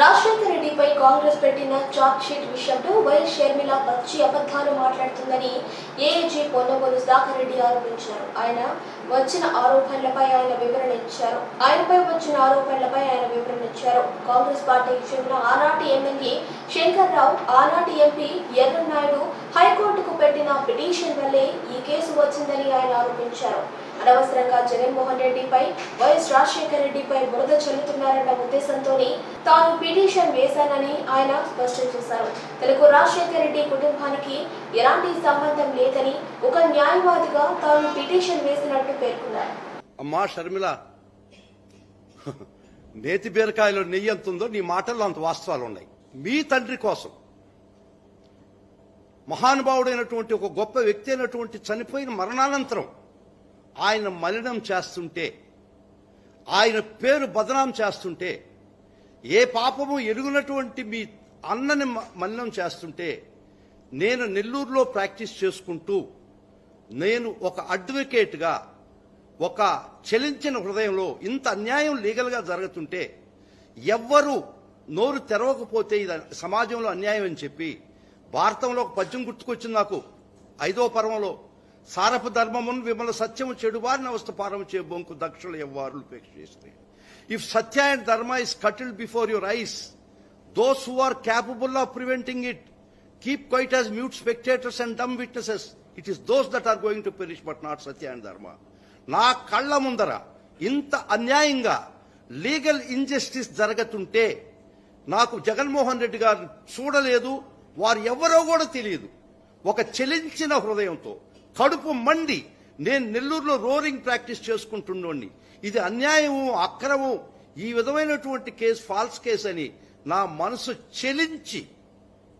రాజశేఖర రెడ్డిపై కాంగ్రెస్ పెట్టిన charge sheet విషయంలో వైఎస్ షర్మిల పచ్చి అబద్ధాలు మాట్లాడుతుందని ఏఏజీ పొన్నగోలు సాకర్ రెడ్డి ఆరోపించారు. ఆయన వచ్చిన ఆరోపణలపై ఆయన వివరణ ఇచ్చారు. ఆయనపై వచ్చిన ఆరోపణలపై ఆయన వివరణ ఇచ్చారు. కాంగ్రెస్ పార్టీకి చెందిన ఆనాటి ఎమ్మెల్యే శంకర్ రావు ఆనాటి ఎంపీ ఎర్రనాయుడు హైకోర్టుకు పెట్టిన పిటిషన్ వల్లే ఈ కేసు వచ్చిందని ఆయన ఆరోపించారు. అనవసరంగా జగన్మోహన్ రెడ్డిపై వైఎస్ రాజశేఖర రెడ్డిపై బురద చల్లుతున్నారన్న ఉద్దేశంతోనే తాను పిటిషన్ వేశానని ఆయన స్పష్టం చేశారు. తెలుగు రాజశేఖర రెడ్డి కుటుంబానికి ఎలాంటి సంబంధం లేదని ఒక న్యాయవాదిగా తాను పిటిషన్ వేసినట్టు పేర్కొన్నారు. అమ్మా షర్మిల. నేతి బీరకాయలో నెయ్యి ఎంత ఉందో నీ మాటల్లో అంత వాస్తవాలు ఉన్నాయి. మీ తండ్రి కోసం. మహానుభావుడైనటువంటి ఒక గొప్ప వ్యక్తి అయినటువంటి చనిపోయిన మరణానంతరం ఆయన మలినం చేస్తుంటే ఆయన పేరు బదనాం చేస్తుంటే ఏ పాపము ఎరుగునటువంటి మీ అన్నని మ- మలినం చేస్తుంటే నేను నెల్లూరులో ప్రాక్టీస్ చేసుకుంటూ నేను ఒక అడ్వకేట్గా ఒక చెలించిన హృదయంలో ఇంత అన్యాయం లీగల్గా జరుగుతుంటే ఎవ్వరూ నోరు తెరవకపోతే ఇది సమాజంలో అన్యాయం అని చెప్పి భారతంలో ఒక పద్యం గుర్తుకొచ్చింది నాకు. ఐదో పర్వంలో సారపు ధర్మమును విమల సత్యము చెడువారిని అవస్థ పారము చే బొంకు దక్షులు ఎవ్వారు ఉపేక్షిస్తే if satya and dharma is curtailed before your eyes those who are capable of preventing it keep quiet as mute spectators and dumb witnesses it is those that are going to perish but not satya and dharma నా కళ్ళ ముందర ఇంత అన్యాయంగా legal injustice జరుగుతుంటే నాకు జగన్మోహన్ రెడ్డి గారు చూడలేదు వారు ఎవరో కూడా తెలియదు. ఒక చెలించిన హృదయంతో కడుపు మండి నేను నెల్లూరులో రోరింగ్ ప్రాక్టీస్ చేసుకుంటున్నోడిని. ఇది అన్యాయము అక్రమం ఈ విధమైనటువంటి కేసు ఫాల్స్ కేసు అని నా మనసు చెలించి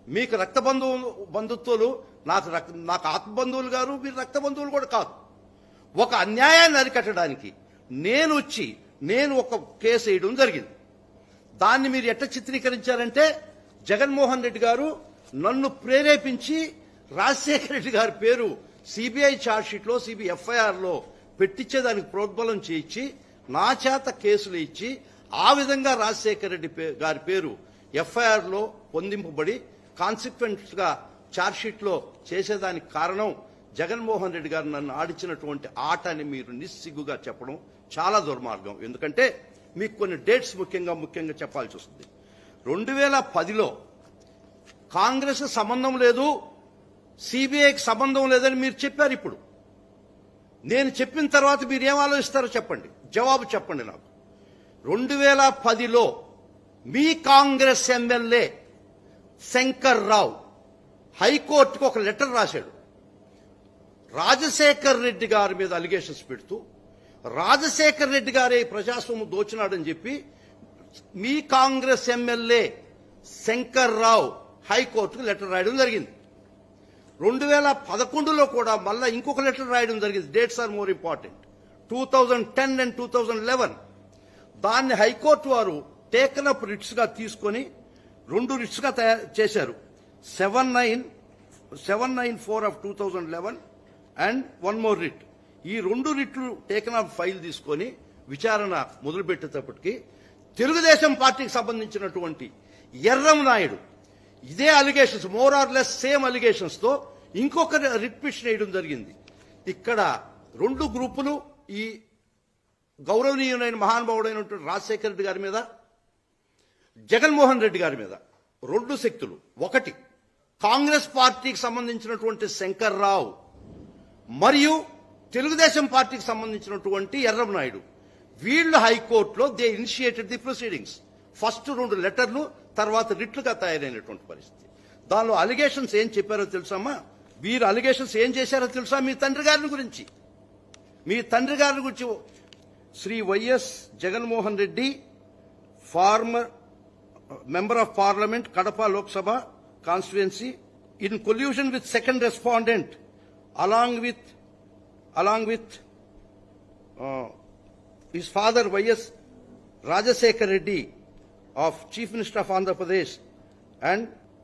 మీకు రక్త బంధువులు బంధుత్వాలు నాకు నాకు ఆత్మ బంధువులు గారు మీరు రక్త బంధువులు కూడా కాదు. ఒక అన్యాయాన్ని అరికట్టడానికి నేను వచ్చి నేను ఒక కేసు వేయడం జరిగింది. దాన్ని మీరు ఎట్లా చిత్రీకరించారంటే జగన్మోహన్ రెడ్డి గారు నన్ను ప్రేరేపించి రాజశేఖర రెడ్డి గారి పేరు సిబిఐ ఛార్జ్షీట్లో సిబిఐ ఎఫ్ఐఆర్లో పెట్టించేదానికి ప్రోద్బలం చేయించి నా చేత కేసులు ఇచ్చి ఆ విధంగా రాజశేఖర రెడ్డి పే- గారి పేరు ఎఫ్ఐఆర్లో పొందింపబడి కాన్సిక్వెంట్గా ఛార్జ్షీట్లో చేసేదానికి కారణం జగన్మోహన్ రెడ్డి గారు నన్ను ఆడిచినటువంటి ఆట అని మీరు నిస్సిగ్గుగా చెప్పడం చాలా దుర్మార్గం. ఎందుకంటే మీకు కొన్ని డేట్స్ ముఖ్యంగా ముఖ్యంగా చెప్పాల్సి వస్తుంది. రెండు వేల పదిలో కాంగ్రెస్ సంబంధం లేదు సిబిఐకి సంబంధం లేదని మీరు చెప్పారు ఇప్పుడు. నేను చెప్పిన తర్వాత మీరు ఏం ఆలోచిస్తారో చెప్పండి. జవాబు చెప్పండి నాకు. రెండు వేల పదిలో మీ కాంగ్రెస్ ఎమ్మెల్యే శంకర్ రావు హైకోర్టుకు ఒక లెటర్ రాశాడు. రాజశేఖర్ రెడ్డి గారి మీద అలిగేషన్స్ పెడుతూ రాజశేఖర్ రెడ్డి గారే ప్రజాస్వామ్యం దోచినాడని చెప్పి మీ కాంగ్రెస్ ఎమ్మెల్యే శంకర్రావు హైకోర్టుకు లెటర్ రాయడం జరిగింది. రెండు వేల పదకొండులో కూడా మళ్ళా ఇంకొక లెటర్ రాయడం జరిగింది. Dates are more important two thousand ten and two thousand eleven దాన్ని హైకోర్టు వారు టేకన్ అప్ రిట్స్గా తీసుకొని రెండు రిట్స్గా తయారు చేశారు. Seven nine seven nine four of two thousand eleven and one more writ ఈ రెండు రిట్లు టేకన్ ఆఫ్ ఫైల్ తీసుకొని విచారణ మొదలుపెట్టేటప్పటికి తెలుగుదేశం పార్టీకి సంబంధించినటువంటి ఎర్రం నాయుడు ఇదే allegations more or less same అలిగేషన్స్తో ఇంకొక రిట్ వేయడం జరిగింది. ఇక్కడ రెండు గ్రూపులు ఈ గౌరవనీయులైన మహానుభావుడైనటువంటి రాజశేఖర రెడ్డి గారి మీద జగన్మోహన్ రెడ్డి గారి మీద రెండు శక్తులు. ఒకటి కాంగ్రెస్ పార్టీకి సంబంధించినటువంటి శంకర్ రావు మరియు తెలుగుదేశం పార్టీకి సంబంధించినటువంటి ఎర్రమనాయుడు. వీళ్ళు హైకోర్టులో they initiated the proceedings. First రెండు లెటర్లు తర్వాత రిట్లుగా తయారైనటువంటి పరిస్థితి. దానిలో అలిగేషన్స్ ఏం చెప్పారో తెలుసమ్మా వీరు అలిగేషన్స్ ఏం చేశారో తెలుసా మీ తండ్రి గారిని గురించి? మీ తండ్రి గారిని గురించి Shri YS Jaganmohan Reddy former member of parliament Kadapa Lok Sabha constituency in collusion with second respondent along with along with uh, his father ys rajasekhar reddy of chief minister of andhra pradesh and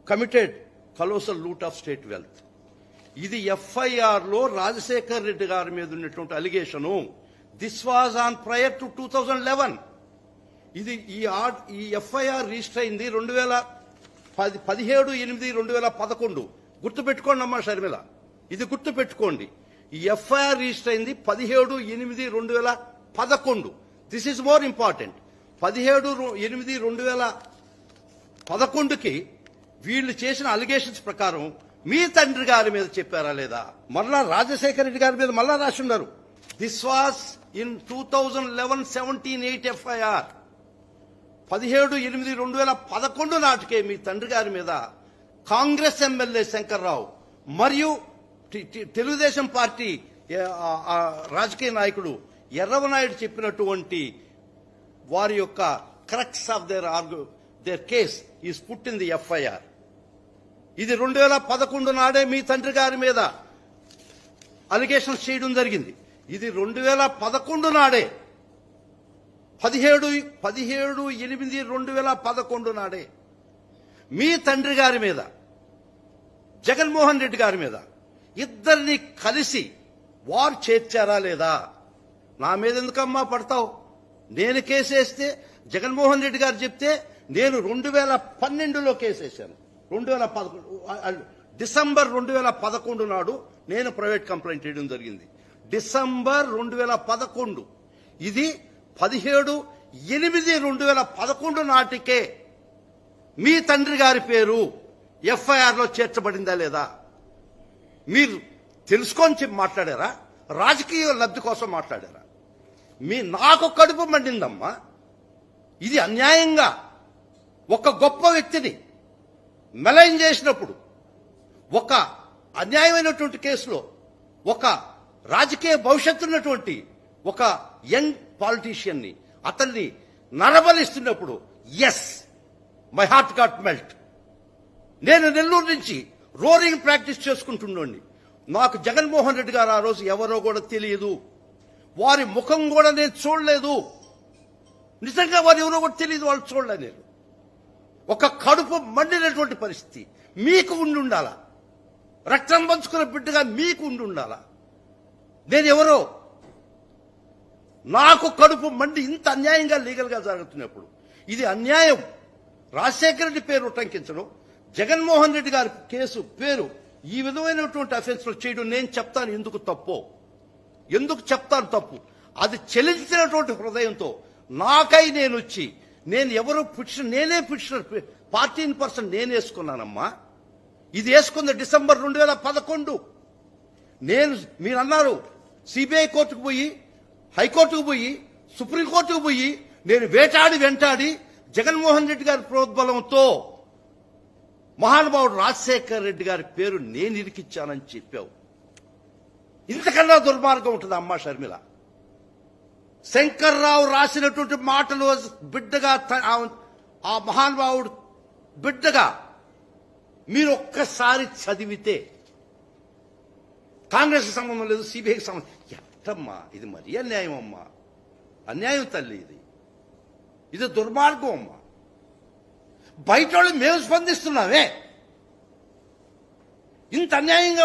committed colossal loot of state wealth ఇది ఎఫ్ఐఆర్లో రాజశేఖర్ రెడ్డి గారి మీద ఉన్నటువంటి allegation this was on prior to two thousand eleven ఇది ఈ ఆ- ఈ FIR register అయింది రెండు వేల పది పదిహేడు ఎనిమిది రెండు వేల పదకొండు గుర్తుపెట్టుకోండి అమ్మా షర్మిల ఇది గుర్తుపెట్టుకోండి. ఈ ఎఫ్ఐఆర్ రిజిస్టర్ అయింది పదిహేడు ఎనిమిది రెండు వేల పదకొండు. దిస్ ఇస్ మోర్ ఇంపార్టెంట్ పదిహేడు ఎనిమిది రెండు వేల పదకొండుకి వీళ్ళు చేసిన అలిగేషన్స్ ప్రకారం మీ తండ్రి గారి మీద చెప్పారా లేదా? మరలా రాజశేఖర రెడ్డి గారి మీద మళ్ళా రాసి ఉన్నారు. This was in two thousand eleven seventeen eight FIR పదిహేడు ఎనిమిది రెండు వేల పదకొండు నాటికే మీ తండ్రి గారి మీద కాంగ్రెస్ ఎమ్మెల్యే శంకర్రావు మరియు తెలుగుదేశం పార్టీ రాజకీయ నాయకుడు ఎర్రవనాయుడు చెప్పినటువంటి వారి యొక్క crux of their argue their case is put in the FIR ఇది రెండు వేల పదకొండు నాడే మీ తండ్రి గారి మీద అలిగేషన్స్ చేయడం జరిగింది. ఇది రెండు వేల పదకొండు నాడే పదిహేడు పదిహేడు ఎనిమిది రెండు వేల పదకొండు నాడే మీ తండ్రి గారి మీద జగన్మోహన్ రెడ్డి గారి మీద ఇద్దరిని కలిసి వారు చేర్చారా లేదా? నా మీద ఎందుకమ్మా పడతావు? నేను కేసేస్తే జగన్మోహన్ రెడ్డి గారు చెప్తే నేను రెండు వేల పన్నెండులో కేసేసాను రెండు వేల పదకొండు డిసెంబర్ రెండు వేల పదకొండు నాడు నేను ప్రైవేట్ కంప్లైంట్ చేయడం జరిగింది. డిసెంబర్ రెండు వేల పదకొండు. ఇది పదిహేడు ఎనిమిది రెండు వేల పదకొండు నాటికే మీ తండ్రి గారి పేరు ఎఫ్ఐఆర్లో చేర్చబడిందా లేదా? మీరు తెలుసుకొని చెప్పి మాట్లాడారా? రాజకీయ లబ్ధి కోసం మాట్లాడారా? మీ నాకు కడుపు మండిందమ్మా. ఇది అన్యాయంగా ఒక గొప్ప వ్యక్తిని మెలైన్ చేసినప్పుడు ఒక అన్యాయమైనటువంటి కేసులో ఒక రాజకీయ భవిష్యత్తు ఉన్నటువంటి ఒక యంగ్ పాలిటీషియన్ని అతన్ని నరబలిస్తున్నప్పుడు yes my heart got melt నేను నెల్లూరు నుంచి రోరింగ్ ప్రాక్టీస్ చేసుకుంటుండండి నాకు జగన్మోహన్ రెడ్డి గారు ఆ రోజు ఎవరో కూడా తెలియదు. వారి ముఖం కూడా నేను చూడలేదు. నిజంగా వారు ఎవరో కూడా తెలియదు వాళ్ళు చూడలేదు నేను. ఒక కడుపు మండినటువంటి పరిస్థితి. మీకు ఉండి ఉండాలా? రక్తం పంచుకున్న బిడ్డగా మీకు ఉండి ఉండాలా? నేను ఎవరో? నాకు కడుపు మండి ఇంత అన్యాయంగా లీగల్గా జరుగుతున్నప్పుడు. ఇది అన్యాయం. రాజశేఖర రెడ్డి పేరు ఉటంకించడం జగన్మోహన్ రెడ్డి గారి కేసు పేరు ఈ విధమైనటువంటి అఫెన్స్లు చేయడం నేను చెప్తాను. ఎందుకు తప్పో? ఎందుకు చెప్తాను తప్పు? అది చెల్లించినటువంటి హృదయంతో నాకై నేను వచ్చి నేను ఎవరు పిటిషన్ నేనే పిటిషనర్ పార్టీని పర్సన్ నేను వేసుకున్నానమ్మా. ఇది వేసుకుంది డిసెంబర్ రెండు వేల పదకొండు. నేను మీరు అన్నారు సిబిఐ కోర్టుకు పోయి హైకోర్టుకు పోయి సుప్రీంకోర్టుకు పోయి నేను వేటాడి వెంటాడి జగన్మోహన్ రెడ్డి గారి ప్రోద్బలంతో మహానుభావుడు రాజశేఖర్ రెడ్డి గారి పేరు నేను ఇరికిచ్చానని చెప్పావు. ఇంతకన్నా దుర్మార్గం ఉంటుంది అమ్మా షర్మిల. శంకర్రావు రాసినటువంటి మాటలు బిడ్డగా ఆ- ఆ మహానుభావుడు బిడ్డగా మీరు ఒక్కసారి చదివితే కాంగ్రెస్ సంబంధం లేదు సిబిఐకి సంబంధం ఎట్టమ్మా ఇది మరీ అన్యాయం అమ్మా అన్యాయం తల్లి ఇది. ఇది దుర్మార్గం అమ్మా. బయట వాళ్ళు మేము స్పందిస్తున్నామే. ఇంత అన్యాయంగా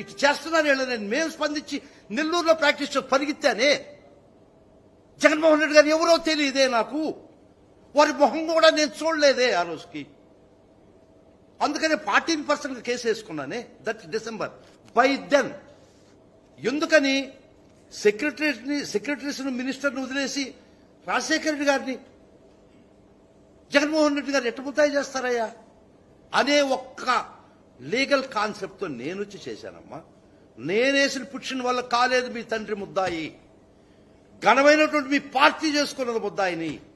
ఇటు చేస్తున్నారు వీళ్ళు నేను మేము స్పందించి నెల్లూరులో ప్రాక్టీస్ పరిగెత్తానే. జగన్మోహన్ రెడ్డి గారు ఎవరో తెలియదే నాకు. వారి మొహం కూడా నేను చూడలేదే ఆ రోజుకి. అందుకనే ఫార్టీన్ పర్సెంట్ కేసు వేసుకున్నానే దట్ డిసెంబర్. బై దెన్ ఎందుకని సెక్రటరీని సెక్రటరీస్ను మినిస్టర్ని వదిలేసి రాజశేఖర రెడ్డి గారిని జగన్మోహన్ రెడ్డి గారు ఎట్టు ముద్దాయి చేస్తారయ్యా? అనే ఒక్క లీగల్ కాన్సెప్ట్తో చేశానమ్మా. నేనేసిన పుట్టిన వల్ల కాలేదు మీ తండ్రి ముద్దాయి. ఘనమైనటువంటి మీ పార్టీ చేసుకున్నది ముద్దాయిని.